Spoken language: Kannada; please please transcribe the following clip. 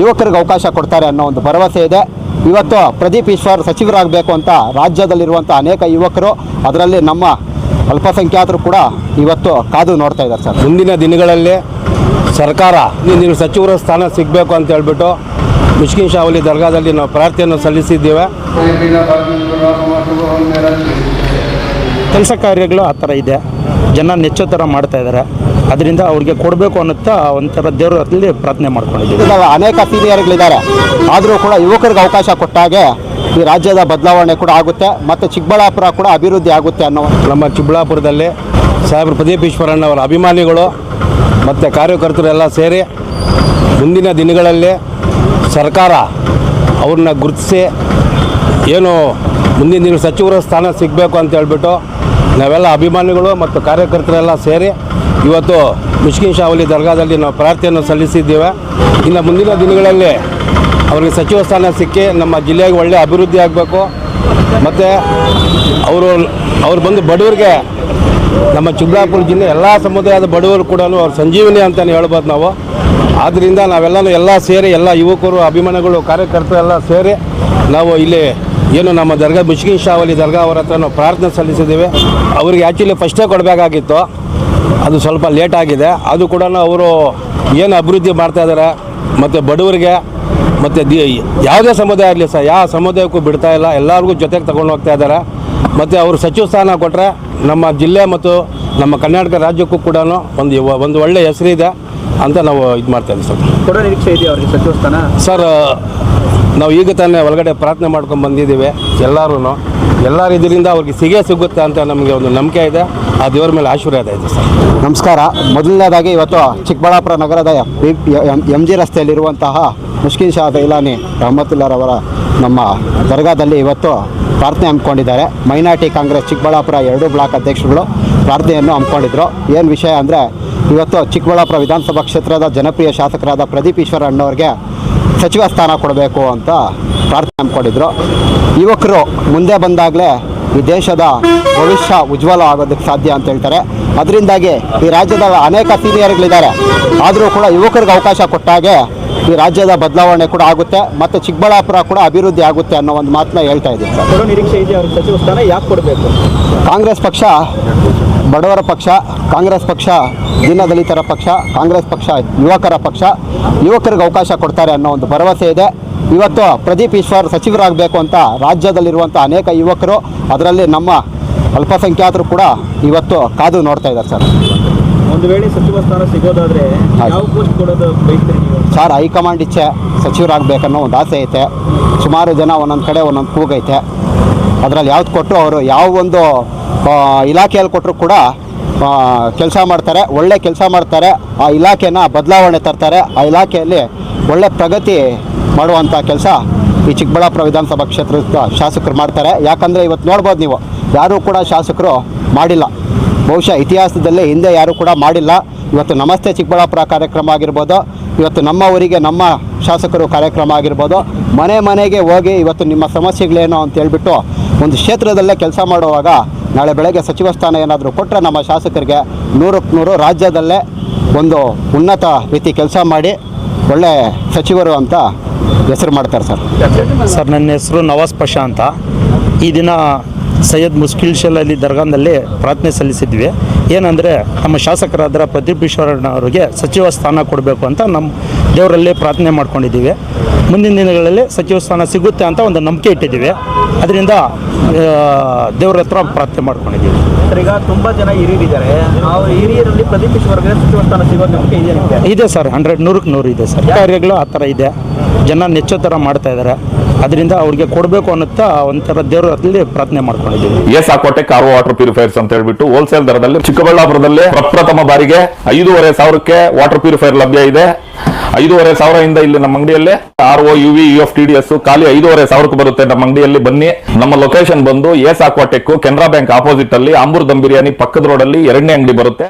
ಯುವಕರಿಗೆ ಅವಕಾಶ ಕೊಡ್ತಾರೆ ಅನ್ನೋ ಒಂದು ಭರವಸೆ ಇದೆ. ಇವತ್ತು ಪ್ರದೀಪ್ ಈಶ್ವರ್ ಸಚಿವರಾಗಬೇಕು ಅಂತ ರಾಜ್ಯದಲ್ಲಿರುವಂಥ ಅನೇಕ ಯುವಕರು ಅದರಲ್ಲಿ ನಮ್ಮ ಅಲ್ಪಸಂಖ್ಯಾತರು ಕೂಡ ಇವತ್ತು ಕಾದು ನೋಡ್ತಾ ಇದ್ದಾರೆ ಸರ್. ಮುಂದಿನ ದಿನಗಳಲ್ಲಿ ಸರ್ಕಾರ ನೀವು ಸಚಿವರ ಸ್ಥಾನ ಸಿಗಬೇಕು ಅಂತ ಹೇಳ್ಬಿಟ್ಟು ಮುಷ್ಕಿನ್ ಶಾವಲಿ ದರ್ಗಾದಲ್ಲಿ ನಾವು ಪ್ರಾರ್ಥನೆಯನ್ನು ಸಲ್ಲಿಸಿದ್ದೇವೆ. ಕೆಲಸ ಕಾರ್ಯಗಳು ಆ ಥರ ಇದೆ. ಜನ ನೆಚ್ಚೋ ಥರ ಮಾಡ್ತಾ ಇದ್ದಾರೆ. ಅದರಿಂದ ಅವ್ರಿಗೆ ಕೊಡಬೇಕು ಅನ್ನುತ್ತಾ ಒಂಥರ ದೇವರಲ್ಲಿ ಪ್ರಾರ್ಥನೆ ಮಾಡ್ಕೊಂಡಿದ್ದೀವಿ. ಅನೇಕ ಸೀನಿಯರ್ಗಳಿದ್ದಾರೆ. ಆದರೂ ಕೂಡ ಯುವಕರಿಗೆ ಅವಕಾಶ ಕೊಟ್ಟಾಗೆ ಈ ರಾಜ್ಯದ ಬದಲಾವಣೆ ಕೂಡ ಆಗುತ್ತೆ ಮತ್ತು ಚಿಕ್ಕಬಳ್ಳಾಪುರ ಕೂಡ ಅಭಿವೃದ್ಧಿ ಆಗುತ್ತೆ ಅನ್ನೋ ನಮ್ಮ ಚಿಕ್ಕಬಳ್ಳಾಪುರದಲ್ಲಿ ಸಾಹೇಬ್ರ ಪ್ರದೀಪ್ ಈಶ್ವರಣ್ಣ ಅವರ ಅಭಿಮಾನಿಗಳು ಮತ್ತು ಕಾರ್ಯಕರ್ತರೆಲ್ಲ ಸೇರಿ ಮುಂದಿನ ದಿನಗಳಲ್ಲಿ ಸರ್ಕಾರ ಅವ್ರನ್ನ ಗುರುತಿಸಿ ಏನು ಮುಂದಿನ ದಿನ ಸಚಿವರ ಸ್ಥಾನ ಸಿಗಬೇಕು ಅಂತ ಹೇಳ್ಬಿಟ್ಟು ನಾವೆಲ್ಲ ಅಭಿಮಾನಿಗಳು ಮತ್ತು ಕಾರ್ಯಕರ್ತರೆಲ್ಲ ಸೇರಿ ಇವತ್ತು ಮುಷ್ಕಿನ್ ಶಾವಲಿ ದರ್ಗಾದಲ್ಲಿ ನಾವು ಪ್ರಾರ್ಥನೆಯನ್ನು ಸಲ್ಲಿಸಿದ್ದೇವೆ. ಇನ್ನು ಮುಂದಿನ ದಿನಗಳಲ್ಲಿ ಅವರಿಗೆ ಸಚಿವ ಸ್ಥಾನ ಸಿಕ್ಕಿ ನಮ್ಮ ಜಿಲ್ಲೆಗೆ ಒಳ್ಳೆಯ ಅಭಿವೃದ್ಧಿ ಆಗಬೇಕು. ಮತ್ತು ಅವರು, ಅವ್ರು ಬಂದು ಬಡವರಿಗೆ ನಮ್ಮ ಚಿಕ್ಕಬಳ್ಳಾಪುರ ಜಿಲ್ಲೆ ಎಲ್ಲ ಸಮುದಾಯದ ಬಡವರು ಕೂಡ ಅವ್ರ ಸಂಜೀವಿನಿ ಅಂತಲೇ ಹೇಳ್ಬೋದು ನಾವು. ಆದ್ದರಿಂದ ನಾವೆಲ್ಲನೂ ಎಲ್ಲ ಸೇರಿ ಎಲ್ಲ ಯುವಕರು, ಅಭಿಮಾನಿಗಳು ಕಾರ್ಯಕರ್ತರು ಎಲ್ಲ ಸೇರಿ ನಾವು ಇಲ್ಲಿ ಏನು ನಮ್ಮ ದರ್ಗಾ ಮಿಷ್ಕಿನ್ ಶಾವಲಿ ದರ್ಗಾ ಅವರ ಹತ್ರ ನಾವು ಪ್ರಾರ್ಥನೆ ಸಲ್ಲಿಸಿದ್ದೀವಿ. ಅವರಿಗೆ ಆ್ಯಕ್ಚುಲಿ ಫಸ್ಟೇ ಕೊಡಬೇಕಾಗಿತ್ತು. ಅದು ಸ್ವಲ್ಪ ಲೇಟ್ ಆಗಿದೆ. ಅದು ಕೂಡ ಅವರು ಏನು ಅಭಿವೃದ್ಧಿ ಮಾಡ್ತಾ ಇದ್ದಾರೆ. ಮತ್ತು ಬಡವರಿಗೆ ಮತ್ತು ದಿ ಯಾವುದೇ ಸಮುದಾಯ ಇರಲಿ ಸರ್ ಯಾವ ಸಮುದಾಯಕ್ಕೂ ಬಿಡ್ತಾ ಇಲ್ಲ. ಎಲ್ಲರಿಗೂ ಜೊತೆಗೆ ತಗೊಂಡು ಹೋಗ್ತಾ ಇದ್ದಾರೆ. ಮತ್ತು ಅವರು ಸಚಿವ ಸ್ಥಾನ ಕೊಟ್ಟರೆ ನಮ್ಮ ಜಿಲ್ಲೆ ಮತ್ತು ನಮ್ಮ ಕರ್ನಾಟಕ ರಾಜ್ಯಕ್ಕೂ ಕೂಡ ಒಂದು ಒಂದು ಒಳ್ಳೆಯ ಹೆಸರಿದೆ ಅಂತ ನಾವು ಇದು ಮಾಡ್ತಾ ಇದ್ದೀವಿ ಸರ್. ಕೊಡೋ ನಿರೀಕ್ಷೆ ಇದೆಯಾ ಅವರಿಗೆ ಸಚಿವ ಸ್ಥಾನ? ಸರ್ ನಾವು ಈಗ ತಾನೇ ಒಳಗಡೆ ಪ್ರಾರ್ಥನೆ ಮಾಡ್ಕೊಂಡು ಬಂದಿದ್ದೀವಿ ಎಲ್ಲರೂ ಎಲ್ಲರೂ ಇದರಿಂದ ಅವ್ರಿಗೆ ಸಿಗೇ ಸಿಗುತ್ತೆ ಅಂತ ನಮಗೆ ಒಂದು ನಂಬಿಕೆ ಇದೆ. ಆ ದೇವ್ರ ಮೇಲೆ ಆಶೀರ್ವಾದ ಇದೆ ಸರ್. ನಮಸ್ಕಾರ. ಮೊದಲನೇದಾಗಿ ಇವತ್ತು ಚಿಕ್ಕಬಳ್ಳಾಪುರ ನಗರದ ಎಂ ಜಿ ರಸ್ತೆಯಲ್ಲಿರುವಂತಹ ಮುಷ್ಕಿನ್ ಶಾ ದೈಲಾನಿ ರಹಮತುಲ್ಲಾರವರ ನಮ್ಮ ದರ್ಗಾದಲ್ಲಿ ಇವತ್ತು ಪ್ರಾರ್ಥನೆ ಹಮ್ಮಿಕೊಂಡಿದ್ದಾರೆ. ಮೈನಾರಿಟಿ ಕಾಂಗ್ರೆಸ್ ಚಿಕ್ಕಬಳ್ಳಾಪುರ ಎರಡು ಬ್ಲಾಕ್ ಅಧ್ಯಕ್ಷರುಗಳು ಪ್ರಾರ್ಥನೆಯನ್ನು ಹಮ್ಮಿಕೊಂಡಿದ್ರು. ಏನು ವಿಷಯ ಅಂದರೆ ಇವತ್ತು ಚಿಕ್ಕಬಳ್ಳಾಪುರ ವಿಧಾನಸಭಾ ಕ್ಷೇತ್ರದ ಜನಪ್ರಿಯ ಶಾಸಕರಾದ ಪ್ರದೀಪ್ ಈಶ್ವರ ಅಣ್ಣವ್ರಿಗೆ ಸಚಿವ ಸ್ಥಾನ ಕೊಡಬೇಕು ಅಂತ ಪ್ರಾರ್ಥನೆ ಹಮ್ಮಿಕೊಂಡಿದ್ರು ಯುವಕರು ಮುಂದೆ ಬಂದಾಗಲೇ ಈ ದೇಶದ ಭವಿಷ್ಯ ಉಜ್ವಲ ಆಗೋದಕ್ಕೆ ಸಾಧ್ಯ ಅಂತ ಹೇಳ್ತಾರೆ. ಅದರಿಂದಾಗಿ ಈ ರಾಜ್ಯದ ಅನೇಕ ಸೀನಿಯರ್ಗಳಿದ್ದಾರೆ ಆದರೂ ಕೂಡ ಯುವಕರಿಗೆ ಅವಕಾಶ ಕೊಟ್ಟಾಗೆ ಈ ರಾಜ್ಯದ ಬದಲಾವಣೆ ಕೂಡ ಆಗುತ್ತೆ ಮತ್ತು ಚಿಕ್ಕಬಳ್ಳಾಪುರ ಕೂಡ ಅಭಿವೃದ್ಧಿ ಆಗುತ್ತೆ ಅನ್ನೋ ಒಂದು ಮಾತನ್ನ ಹೇಳ್ತಾ ಇದ್ದೀನಿ. ಸರ್ ನಿರೀಕ್ಷೆ ಇದೆ ಅವ್ರಿಗೆ ಸಚಿವ ಸ್ಥಾನ ಯಾಕೆ ಕೊಡಬೇಕು? ಕಾಂಗ್ರೆಸ್ ಪಕ್ಷ ಬಡವರ ಪಕ್ಷ ಕಾಂಗ್ರೆಸ್ ಪಕ್ಷ ದೀನದಲಿತರ ಪಕ್ಷ ಕಾಂಗ್ರೆಸ್ ಪಕ್ಷ ಯುವಕರ ಪಕ್ಷ ಯುವಕರಿಗೆ ಅವಕಾಶ ಕೊಡ್ತಾರೆ ಅನ್ನೋ ಒಂದು ಭರವಸೆ ಇದೆ. ಇವತ್ತು ಪ್ರದೀಪ್ ಈಶ್ವರ್ ಸಚಿವರಾಗಬೇಕು ಅಂತ ರಾಜ್ಯದಲ್ಲಿರುವಂಥ ಅನೇಕ ಯುವಕರು ಅದರಲ್ಲಿ ನಮ್ಮ ಅಲ್ಪಸಂಖ್ಯಾತರು ಕೂಡ ಇವತ್ತು ಕಾದು ನೋಡ್ತಾ ಇದ್ದಾರೆ ಸರ್. ಒಂದು ವೇಳೆ ಸಚಿವ ಸ್ಥಾನ ಸಿಗೋದಾದ್ರೆ ಆಯ್ತು. ಯಾವ ಪೋಸ್ಟ್ ಕೊಡೋದು ಬೈತೀರಿ ನೀವು? ಸರ್ ಹೈಕಮಾಂಡ್ ಇಚ್ಛೆ ಸಚಿವರಾಗಬೇಕನ್ನೋ ಒಂದು ಆಸೆ ಐತೆ. ಸುಮಾರು ಜನ ಒಂದೊಂದು ಕಡೆ ಒಂದೊಂದು ಕೂಗೈತೆ. ಅದರಲ್ಲಿ ಯಾವ್ದು ಕೊಟ್ಟರು ಅವರು ಯಾವ ಒಂದು ಇಲಾಖೆಯಲ್ಲಿ ಕೊಟ್ಟರು ಕೂಡ ಕೆಲಸ ಮಾಡ್ತಾರೆ, ಒಳ್ಳೆ ಕೆಲಸ ಮಾಡ್ತಾರೆ, ಆ ಇಲಾಖೆನ ಬದಲಾವಣೆ ತರ್ತಾರೆ, ಆ ಇಲಾಖೆಯಲ್ಲಿ ಒಳ್ಳೆ ಪ್ರಗತಿ ಮಾಡುವಂಥ ಕೆಲಸ ಈ ಚಿಕ್ಕಬಳ್ಳಾಪುರ ವಿಧಾನಸಭಾ ಕ್ಷೇತ್ರದ ಶಾಸಕರು ಮಾಡ್ತಾರೆ. ಯಾಕಂದರೆ ಇವತ್ತು ನೋಡ್ಬೋದು ನೀವು, ಯಾರೂ ಕೂಡ ಶಾಸಕರು ಮಾಡಿಲ್ಲ. ಬಹುಶಃ ಇತಿಹಾಸದಲ್ಲೇ ಹಿಂದೆ ಯಾರೂ ಕೂಡ ಮಾಡಿಲ್ಲ. ಇವತ್ತು ನಮಸ್ತೆ ಚಿಕ್ಕಬಳ್ಳಾಪುರ ಕಾರ್ಯಕ್ರಮ ಆಗಿರ್ಬೋದು, ಇವತ್ತು ನಮ್ಮ ಊರಿಗೆ ನಮ್ಮ ಶಾಸಕರು ಕಾರ್ಯಕ್ರಮ ಆಗಿರ್ಬೋದು, ಮನೆ ಮನೆಗೆ ಹೋಗಿ ಇವತ್ತು ನಿಮ್ಮ ಸಮಸ್ಯೆಗಳೇನು ಅಂತ ಹೇಳ್ಬಿಟ್ಟು ಒಂದು ಕ್ಷೇತ್ರದಲ್ಲೇ ಕೆಲಸ ಮಾಡುವಾಗ ನಾಳೆ ಬೆಳಗ್ಗೆ ಸಚಿವ ಸ್ಥಾನ ಏನಾದರೂ ಕೊಟ್ಟರೆ ನಮ್ಮ ಶಾಸಕರಿಗೆ ನೂರಕ್ಕೆ ನೂರು ರಾಜ್ಯದಲ್ಲೇ ಒಂದು ಉನ್ನತ ರೀತಿ ಕೆಲಸ ಮಾಡಿ ಒಳ್ಳೆ ಸಚಿವರು ಅಂತ ಹೆಸರು ಮಾಡ್ತಾರೆ ಸರ್. ಸರ್, ನನ್ನ ಹೆಸರು ನವಾಜ್ ಪಷಾ ಅಂತ. ಈ ದಿನ ಸೈಯದ್ ಮುಸ್ಕಿಲ್ ಶಲಲ್ಲಿ ದರ್ಗಾದಲ್ಲಿ ಪ್ರಾರ್ಥನೆ ಸಲ್ಲಿಸಿದ್ವಿ. ಏನಂದರೆ ನಮ್ಮ ಶಾಸಕರಾದ ಪ್ರದೀಪ್ ಅವರಿಗೆ ಸಚಿವ ಸ್ಥಾನ ಕೊಡಬೇಕು ಅಂತ ನಮ್ಮ ದೇವರಲ್ಲಿ ಪ್ರಾರ್ಥನೆ ಮಾಡ್ಕೊಂಡಿದ್ದೀವಿ. ಮುಂದಿನ ದಿನಗಳಲ್ಲಿ ಸಚಿವ ಸ್ಥಾನ ಸಿಗುತ್ತೆ ಅಂತ ಒಂದು ನಂಬಿಕೆ ಇಟ್ಟಿದ್ದೀವಿ. ಅದರಿಂದ ದೇವರ ಹತ್ರ ಪ್ರಾರ್ಥನೆ ಮಾಡ್ಕೊಂಡಿದ್ದೀವಿ. ಈಗ ತುಂಬ ಜನ ಹಿರಿಯರಿದ್ದಾರೆ. ಆ ಹಿರಿಯರಲ್ಲಿ ಪ್ರದೀಪ್ ಈಶ್ವರ್ಗೆ ಸಚಿವ ಸ್ಥಾನ ಸಿಗೋ ನಂಬಿಕೆ ಇದೆ ನಿಮಗೆ? ಇದೆ ಸರ್ ಹಂಡ್ರೆಡ್ ನೂರಕ್ಕೆ ನೂರು ಇದೆ ಸರ್. ಕಾರ್ಯಗಳು ಆ ಥರ ಇದೆ. ಜನ ನೆಚ್ಚೋ ಥರ ಮಾಡ್ತಾ ಇದ್ದಾರೆ. ಅದರಿಂದ ಅವ್ರಿಗೆ ಕೊಡಬೇಕು ಅನ್ನುತ್ತಾ ಒಂಥರ ದೇವ್ರ ಅಲ್ಲಿ ಪ್ರಾರ್ಥನೆ ಮಾಡ್ಕೊಂಡಿದ್ದೀವಿ S Aquatech car water purifiers ಅಂತ ಹೇಳ್ಬಿಟ್ಟು ಹೋಲ್ಸೇಲ್ ದರದಲ್ಲಿ ಚಿಕ್ಕಬಳ್ಳಾಪುರದಲ್ಲಿ ಪ್ರಪ್ರಥಮ ಬಾರಿಗೆ ಐದೂವರೆ ಸಾವಿರಕ್ಕೆ ವಾಟರ್ ಪ್ಯೂರಿಫೈರ್ ಲಭ್ಯ ಇದೆ. ಐದೂವರೆ ಸಾವಿರದಿಂದ ಇಲ್ಲಿ ನಮ್ಮ ಅಂಗಡಿಯಲ್ಲಿ R O U V U F T D S ಖಾಲಿ ಐದೂವರೆ ಸಾವಿರಕ್ಕೆ ಬರುತ್ತೆ ನಮ್ಮ ಅಂಗಡಿಯಲ್ಲಿ ಬನ್ನಿ. ನಮ್ಮ ಲೊಕೇಶನ್ ಬಂದು S Aquatech Canara bank opposite ಅಲ್ಲಿ ಆಂಬೂರ್ ದಮ್ ಬಿರಿಯಾನಿ ಪಕ್ಕದ ರೋಡ್ ಅಲ್ಲಿ ಎರಡನೇ ಅಂಗಡಿ ಬರುತ್ತೆ.